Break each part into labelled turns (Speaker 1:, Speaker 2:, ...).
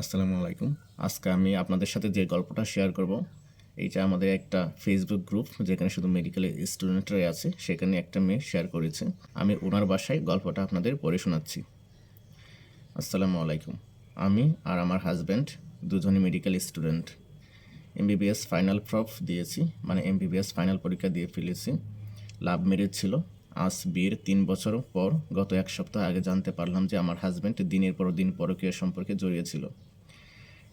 Speaker 1: আসসালামু আলাইকুম। আজকে আমি আপনাদের সাথে যে গল্পটা শেয়ার করব, এইটা আমাদের একটা ফেসবুক গ্রুপ যেখানে শুধু মেডিকেল স্টুডেন্টরাই আছে, সেখানে একটা মেয়ে শেয়ার করেছে। আমি ওনার বাসায় গল্পটা আপনাদের পড়ে শোনাচ্ছি। আসসালামু আলাইকুম। আমি আর আমার হাজব্যান্ড দুজনই medical student MBBS final prof দিয়েছি মানে এমবিবিএস ফাইনাল পরীক্ষা দিয়ে ফেলেছি। লাভ ম্যারেজ ছিল আজ বিয়ের তিন বছর পর গত এক সপ্তাহ আগে জানতে পারলাম যে আমার হাজব্যান্ড দিনের পর দিন পরকীয় সম্পর্কে জড়িয়েছিল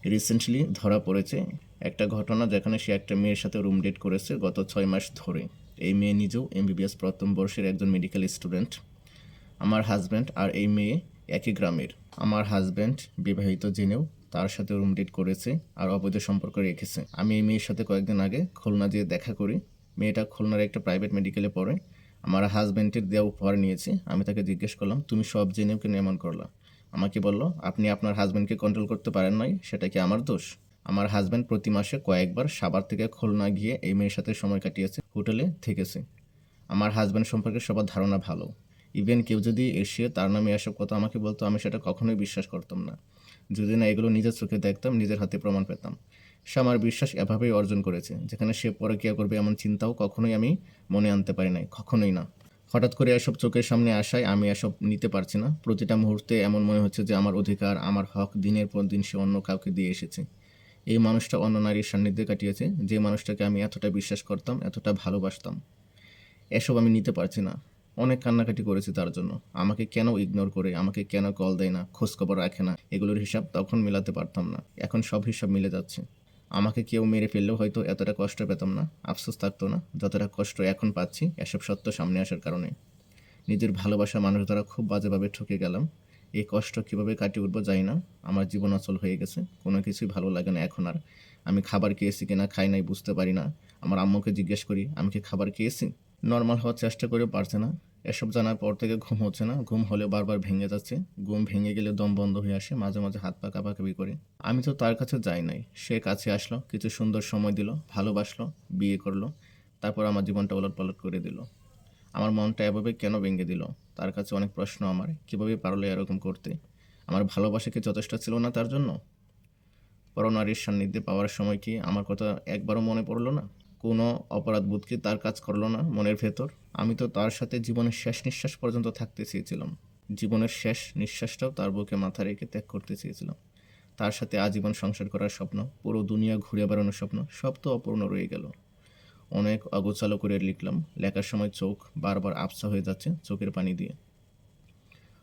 Speaker 1: রিসেন্টলি ধরা পড়েছে একটা ঘটনা যেখানে সে একটা মেয়ের সাথে রুম ডেট করেছে গত ছয় মাস ধরে। এই মেয়ে নিজেও এমবিবিএস প্রথম বর্ষের একজন মেডিকেল স্টুডেন্ট আমার হাজব্যান্ড আর এই মেয়ে একই গ্রামের। আমার হাজব্যান্ড বিবাহিত জেনেও তার সাথে রুম ডেট করেছে আর অবৈধ সম্পর্ক রেখেছে। আমি এই মেয়ের সাথে কয়েকদিন আগে খুলনা যেয়ে দেখা করি। মেয়েটা খুলনার একটা প্রাইভেট মেডিকেলে পড়ে। আমার হাজব্যান্ডের দেওয়া উপহার নিয়েছি। আমি তাকে জিজ্ঞেস করলাম, তুমি সব জেনেও কেন এমন করলা? আমাকে বলল, আপনি আপনার হাজব্যান্ডকে কন্ট্রোল করতে পারেন নাই, সেটা কি আমার দোষ? আমার হাজব্যান্ড প্রতি মাসে কয়েকবার সাবার থেকে খুলনা গিয়ে এই মেয়ের সাথে সময় কাটিয়েছে, হোটেলে থেকেছে। আমার হাজব্যান্ড সম্পর্কে সবার ধারণা ভালো। ইভেন কেউ যদি এসে তার নামে এসব কথা আমাকে বলতো, আমি সেটা কখনোই বিশ্বাস করতাম না। যদি না এগুলো নিজের চোখে দেখতাম, নিজের হাতে প্রমাণ পেতাম। আমার বিশ্বাস এভাবেই অর্জন করেছে, যেখানে সে পরকিয়া করবে এমন চিন্তাও কখনোই আমি মনে আনতে পারি নাই, কখনোই না। হঠাৎ করে এসব চোখের সামনে আসায় আমি এসব নিতে পারছি না। প্রতিটা মুহূর্তে এমন মনে হচ্ছে যে আমার অধিকার, আমার হক দিনের পর দিন সে অন্য কাউকে দিয়ে এসেছে। এই মানুষটা অন্য নারীর সান্নিধ্যে কাটিয়েছে, যে মানুষটাকে আমি এতটা বিশ্বাস করতাম, এতটা ভালোবাসতাম। এসব আমি নিতে পারছি না। অনেক কান্নাকাটি করেছি তার জন্য। আমাকে কেন ইগনোর করে, আমাকে কেন কল দেয় না খোঁজখবর রাখে না? এগুলোর হিসাব তখন মেলাতে পারতাম না। এখন সব হিসাব মিলে যাচ্ছে। আমাকে কেউ মেরে ফেললেও হয়তো এতটা কষ্ট পেতাম না, আফসোস থাকতো না, যতটা কষ্ট এখন পাচ্ছি, এসব সত্য সামনে আসার কারণে। নিজের ভালোবাসা মানুষ দ্বারা খুব বাজেভাবে ঠকে গেলাম। এই কষ্ট কীভাবে কাটিয়ে উঠবো যাই না, আমার জীবন অচল হয়ে গেছে, কোনো কিছুই ভালো লাগে না এখন আর। আমি খাবার খেয়েছি কিনা খাই নাই বুঝতে পারি না, আমার আম্মুকে জিজ্ঞেস করি, আমি কি খাবার খেয়েছি? নর্মাল হওয়ার চেষ্টা করেও পারছে না। এসব জানার পর থেকে ঘুম হচ্ছে না। ঘুম হলেও বারবার ভেঙে যাচ্ছে। ঘুম ভেঙে গেলে দম বন্ধ হয়ে আসে। মাঝে মাঝে হাত পা কাঁপাকাঁপি করে। আমি তো তার কাছে যাই নাই। সে কাছে আসলো, কিছু সুন্দর সময় দিল, ভালোবাসলো, বিয়ে করল, তারপর আমার জীবনটা ওলট পালট করে দিল। আমার মনটা এভাবে কেন ভেঙে দিল? তার কাছে অনেক প্রশ্ন আমার। কীভাবে পারল এরকম করতে? আমার ভালোবাসা কি যথেষ্ট ছিল না তার জন্য? পরনারীর সান্নিধ্যে পাওয়ার সময় কি আমার কথা একবারও মনে পড়ল না? কোনো অপরাধবোধ কি তার কাজ করল না মনের ভেতর। আমি তো তার সাথে জীবনের শেষ নিঃশ্বাস পর্যন্ত থাকতে চেয়েছিলাম। জীবনের শেষ নিঃশ্বাসটাও তার বুকে মাথা রেখে ত্যাগ করতে চেয়েছিলাম। তার সাথে আজীবন সংসার করার স্বপ্ন, পুরো দুনিয়া ঘুরে বেড়ানোর স্বপ্ন, সব তো অপূর্ণ রয়ে গেল। অনেক অগোছালো করে লিখলাম, লেখার সময় চোখ বারবার আবসা হয়ে যাচ্ছে চোখের পানি দিয়ে।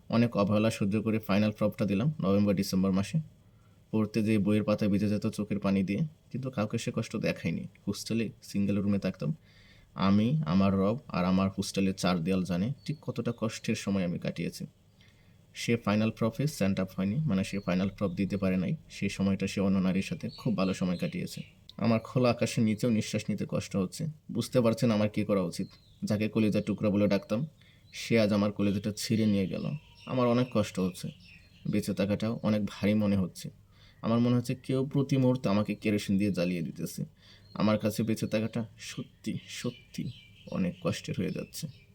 Speaker 1: অনেক অবহেলা সহ্য করে ফাইনাল প্রপটা দিলাম, নভেম্বর, ডিসেম্বর মাসে। পড়তে যে বইয়ের পাতায় ভিজে যেত চোখের পানি দিয়ে। কিন্তু কাউকে সে কষ্ট দেখায়নি। হোস্টেলে সিঙ্গেল রুমে থাকতাম। আমি, আমার রব আর আমার হোস্টেলের চার দেয়াল জানে ঠিক কতটা কষ্টের সময় আমি কাটিয়েছি। সে ফাইনাল প্রফে স্ট্যান্ড আপ হয়নি। মানে সে ফাইনাল প্রফ দিতে পারে নাই। সেই সময়টা সে অন্য নারীর সাথে খুব ভালো সময় কাটিয়েছে। আমার খোলা আকাশের নিচেও নিঃশ্বাস নিতে কষ্ট হচ্ছে। বুঝতে পারছেন আমার কী করা উচিত। যাকে কলিজার টুকরা বলে ডাকতাম, সে আজ আমার কলিজাটা ছিঁড়ে নিয়ে গেল। আমার অনেক কষ্ট হচ্ছে। বেঁচে থাকাটাও অনেক ভারী মনে হচ্ছে। আমার মনে হচ্ছে কেউ প্রতি মুহূর্তে আমাকে কেরোসিন দিয়ে জ্বালিয়ে দিতেছে। আমার কাছে বেঁচে থাকাটা সত্যি সত্যি অনেক কষ্টের হয়ে যাচ্ছে।